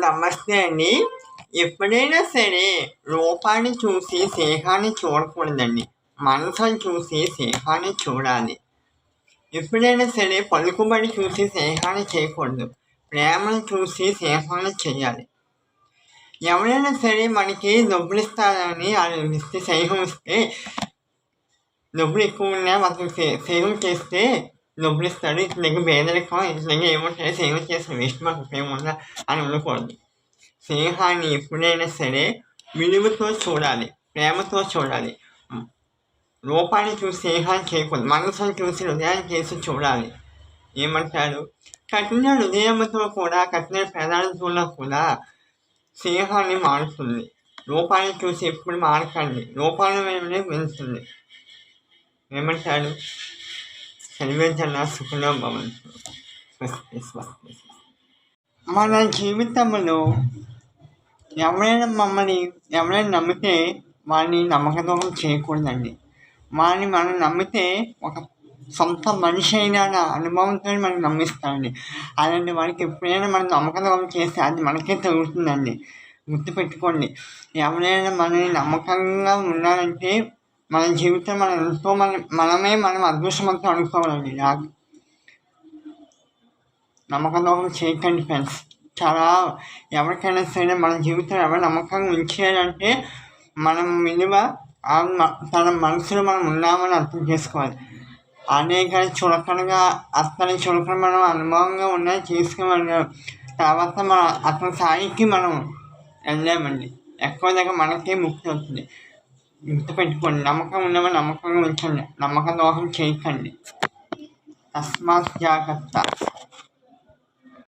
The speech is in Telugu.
నమస్తే అండి ఎప్పుడైనా సరే రూపాన్ని చూసి స్నేహాన్ని చూడకూడదండి. మనసుని చూసి స్నేహాన్ని చూడాలి. ఎప్పుడైనా సరే పలుకుబడి చూసి స్నేహాన్ని చేయకూడదు. ప్రేమను చూసి స్నేహాన్ని చేయాలి. ఎవరైనా సరే మనకి డబ్బులు ఇస్తారని వాళ్ళు ఇస్తే స్నేహం ఇస్తే డబ్బులు ఎక్కువ ఉన్నా వాళ్ళకి సే- సేవం చేస్తే డబ్బులు ఇస్తాడు ఇట్లా పేదరికం ఇట్లా దగ్గర సేవ చేసిన విషయం మాకు ఉందా అని ఉండకూడదు స్నేహాన్ని ఎప్పుడైనా సరే విలువతో చూడాలి ప్రేమతో చూడాలి రూపాన్ని చూసి స్నేహాన్ని చేయకూడదు మనసును చూసి హృదయాన్ని చేసి చూడాలి ఏమంటారు కఠిన హృదయంతో కూడా కఠిన పెదాలతో కూడా స్నేహాన్ని మారుతుంది రూపాన్ని చూసి ఎప్పుడు మారకండి రూపాన్ని వెంటనే పెంచుతుంది ఏమంటారు సర్వేజన సుఖంలో భవంతు. మన జీవితంలో ఎవరైనా మమ్మల్ని ఎవరైనా నమ్మితే వారిని నమ్మకద్రోహం చేయకూడదండి. వారిని మనం నమ్మితే ఒక సొంత మనిషి అయినా అనుభవంతో మనం నమ్మిస్తామండి. అలాంటి వారికి ఎప్పుడైనా మనం నమ్మకద్రోహం చేస్తే అది మనకే తగులుతుందండి. గుర్తుపెట్టుకోండి. ఎవరైనా మనల్ని నమ్మకంగా ఉన్నారంటే మన జీవితం మనం ఎంతో మన మనమే మనం అదృష్టవంతం అనుకోవాలండి. నాకు నమ్మకద్రోహం చేయకండి ఫ్రెండ్స్. చాలా ఎవరికైనా సరే మన జీవితం ఎవరి నమ్మకంగా ఉంచేయాలంటే మనం విలువ ఆ మ- తన మనసులో మనం ఉన్నామని అర్థం చేసుకోవాలి. అనేక చులకనగా అతని చులకన మనం అనుభవంగా ఉన్నాయి చేసుకోవాలి. తర్వాత మన అతని స్థాయికి మనం వెళ్ళామండి. ఎక్కువ దగ్గర మనకే ముక్తి అవుతుంది గుర్తుపెట్టుకోండి నమ్మకం ఉన్నవా నమ్మకంగా ఉంచండి. నమ్మక దోహం చేయకండి. తస్మాత్ జాగ్రత్త.